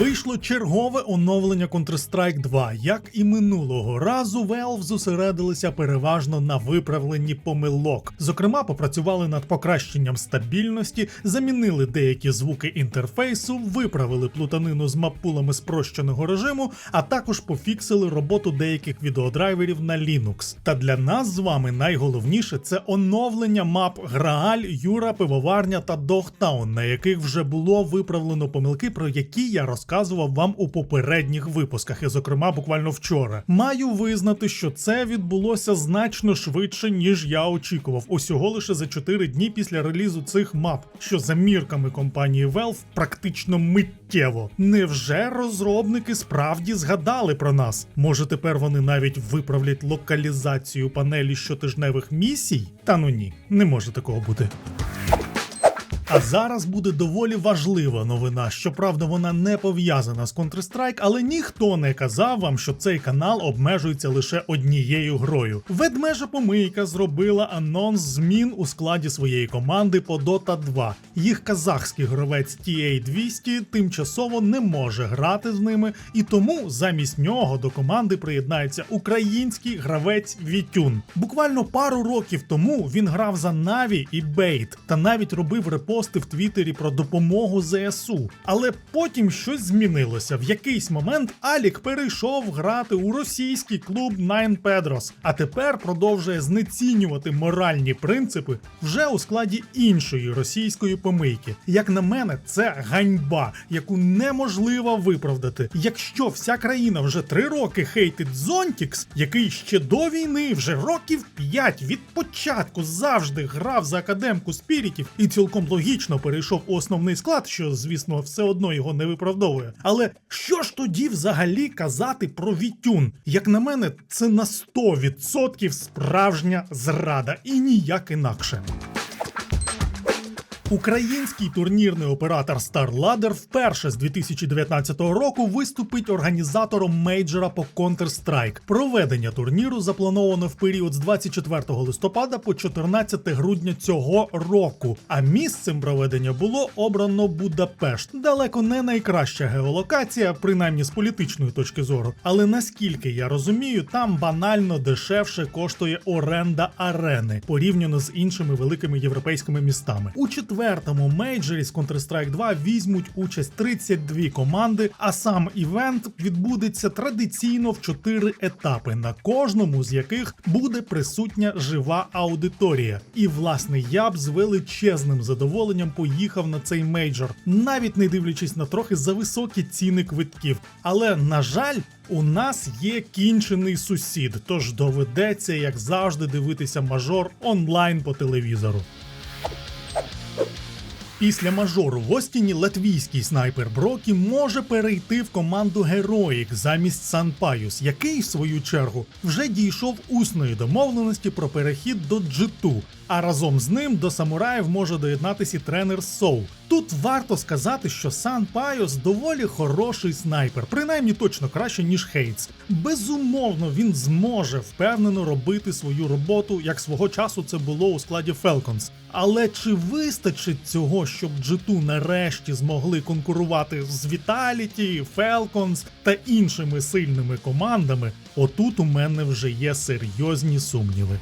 Вийшло чергове оновлення Counter-Strike 2. Як і минулого разу, Valve зосередилися переважно на виправленні помилок. Зокрема, попрацювали над покращенням стабільності, замінили деякі звуки інтерфейсу, виправили плутанину з маппулами спрощеного режиму, а також пофіксили роботу деяких відеодрайверів на Linux. Та для нас з вами найголовніше це оновлення мап Грааль, Юра, Пивоварня та Догтаун, на яких вже було виправлено помилки, про які я розказував вам у попередніх випусках, і зокрема буквально вчора. Маю визнати, що це відбулося значно швидше, ніж я очікував. Усього лише за 4 дні після релізу цих мап, що за мірками компанії Valve практично миттєво. Невже розробники справді згадали про нас? Може тепер вони навіть виправлять локалізацію панелі щотижневих місій? Та ну ні, не може такого бути. А зараз буде доволі важлива новина. Щоправда, вона не пов'язана з Counter-Strike, але ніхто не казав вам, що цей канал обмежується лише однією грою. Ведмежа помийка зробила анонс змін у складі своєї команди по Dota 2. Їх казахський гравець TA200 тимчасово не може грати з ними, і тому замість нього до команди приєднається український гравець Вітюн. Буквально пару років тому він грав за Наві і Бейт та навіть робив репости в Твіттері про допомогу ЗСУ. Але потім щось змінилося. В якийсь момент Алік перейшов грати у російський клуб Nine Pedros, а тепер продовжує знецінювати моральні принципи вже у складі іншої російської помийки. Як на мене, це ганьба, яку неможливо виправдати. Якщо вся країна вже три роки хейтить Зонтікс, який ще до війни, вже років п'ять від початку завжди грав за академку спірітів і цілком логічно перейшов у основний склад, що звісно все одно його не виправдовує. Але що ж тоді взагалі казати про Вітюн? Як на мене, це на 100% справжня зрада і ніяк інакше. Український турнірний оператор StarLadder вперше з 2019 року виступить організатором мейджора по Counter-Strike. Проведення турніру заплановано в період з 24 листопада по 14 грудня цього року. А місцем проведення було обрано Будапешт. Далеко не найкраща геолокація, принаймні з політичної точки зору. Але наскільки я розумію, там банально дешевше коштує оренда арени порівняно з іншими великими європейськими містами. У четвертому мейджорі з Counter-Strike 2 візьмуть участь 32 команди, а сам івент відбудеться традиційно в 4 етапи, на кожному з яких буде присутня жива аудиторія. І власне я б з величезним задоволенням поїхав на цей мейджор, навіть не дивлячись на трохи зависокі ціни квитків. Але на жаль. У нас є кінчений сусід, тож доведеться, як завжди, дивитися мажор онлайн по телевізору. Після мажору в Остіні латвійський снайпер Брокі може перейти в команду Героїк замість Санпаюс, який, в свою чергу, вже дійшов усної домовленості про перехід до G2, а разом з ним до самураїв може доєднатися і тренер Соу. Тут варто сказати, що Сан Пайос доволі хороший снайпер, принаймні точно краще, ніж Хейтс. Безумовно, він зможе впевнено робити свою роботу, як свого часу це було у складі Falcons. Але чи вистачить цього, щоб G2 нарешті змогли конкурувати з Vitality, Falcons та іншими сильними командами? Отут у мене вже є серйозні сумніви.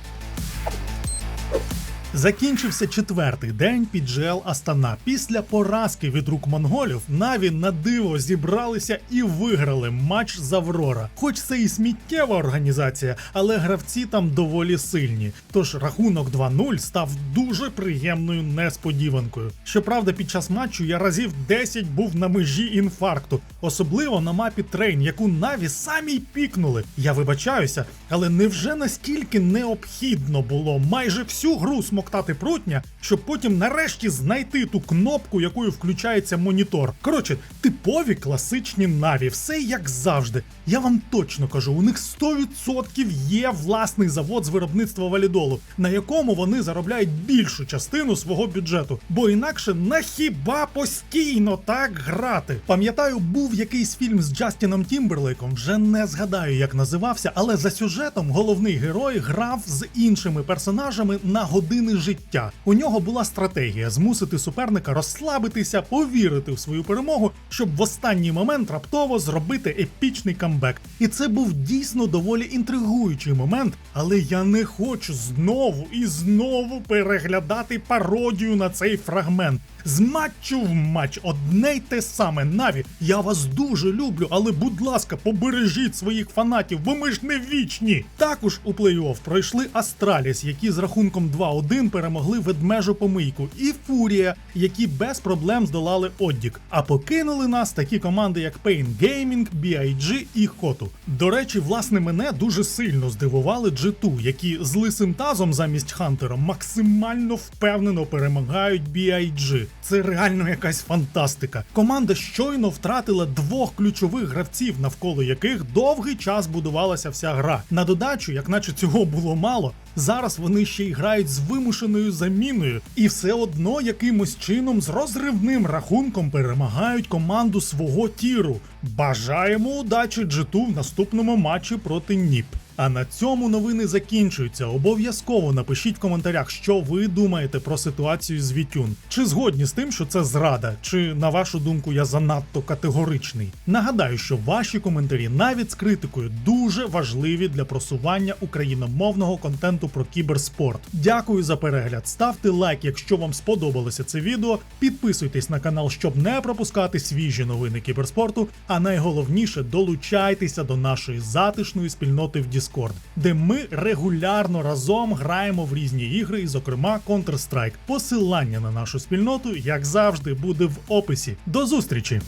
Закінчився четвертий день під GL Астана. Після поразки від рук монголів Наві на диво зібралися і виграли матч з Аврора. Хоч це і сміттєва організація, але гравці там доволі сильні. Тож рахунок 2-0 став дуже приємною несподіванкою. Щоправда, під час матчу я разів 10 був на межі інфаркту, особливо на мапі Трейн, яку Наві самі пікнули. Я вибачаюся, але невже настільки необхідно було майже всю гру смоктати прутня, щоб потім нарешті знайти ту кнопку, якою включається монітор. Коротше, типові класичні наві, все як завжди. Я вам точно кажу, у них 100% є власний завод з виробництва валідолу, на якому вони заробляють більшу частину свого бюджету. Бо інакше на хіба постійно так грати? Пам'ятаю, був якийсь фільм з Джастіном Тімберлейком, вже не згадаю, як називався, але за сюжетом головний герой грав з іншими персонажами на години ціле життя. У нього була стратегія змусити суперника розслабитися, повірити в свою перемогу, щоб в останній момент раптово зробити епічний камбек. І це був дійсно доволі інтригуючий момент, але я не хочу знову і знову переглядати пародію на цей фрагмент. З матчу в матч одне й те саме. Наві, я вас дуже люблю, але будь ласка, побережіть своїх фанатів, бо ми ж не вічні. Також у плей-офф пройшли Астраліс, які з рахунком 2-1 перемогли ведмежу помийку, і Фурія, які без проблем здолали Оддік. А покинули нас такі команди, як Pain Gaming, BIG і Хоту. До речі, власне, мене дуже сильно здивували G2, які з лисим тазом замість Хантера максимально впевнено перемагають BIG. Це реально якась фантастика. Команда щойно втратила двох ключових гравців, навколо яких довгий час будувалася вся гра. На додачу, як наче цього було мало, зараз вони ще й грають з вимушеною заміною, і все одно якимось чином з розривним рахунком перемагають команду свого тіру. Бажаємо удачі G2 в наступному матчі проти Ніп. А на цьому новини закінчуються. Обов'язково напишіть в коментарях, що ви думаєте про ситуацію з Вітюн. Чи згодні з тим, що це зрада, чи на вашу думку я занадто категоричний. Нагадаю, що ваші коментарі навіть з критикою дуже важливі для просування україномовного контенту про кіберспорт. Дякую за перегляд. Ставте лайк, якщо вам сподобалося це відео. Підписуйтесь на канал, щоб не пропускати свіжі новини кіберспорту. А найголовніше долучайтеся до нашої затишної спільноти в Discord, де ми регулярно разом граємо в різні ігри, і, зокрема, Counter-Strike. Посилання на нашу спільноту, як завжди, буде в описі. До зустрічі!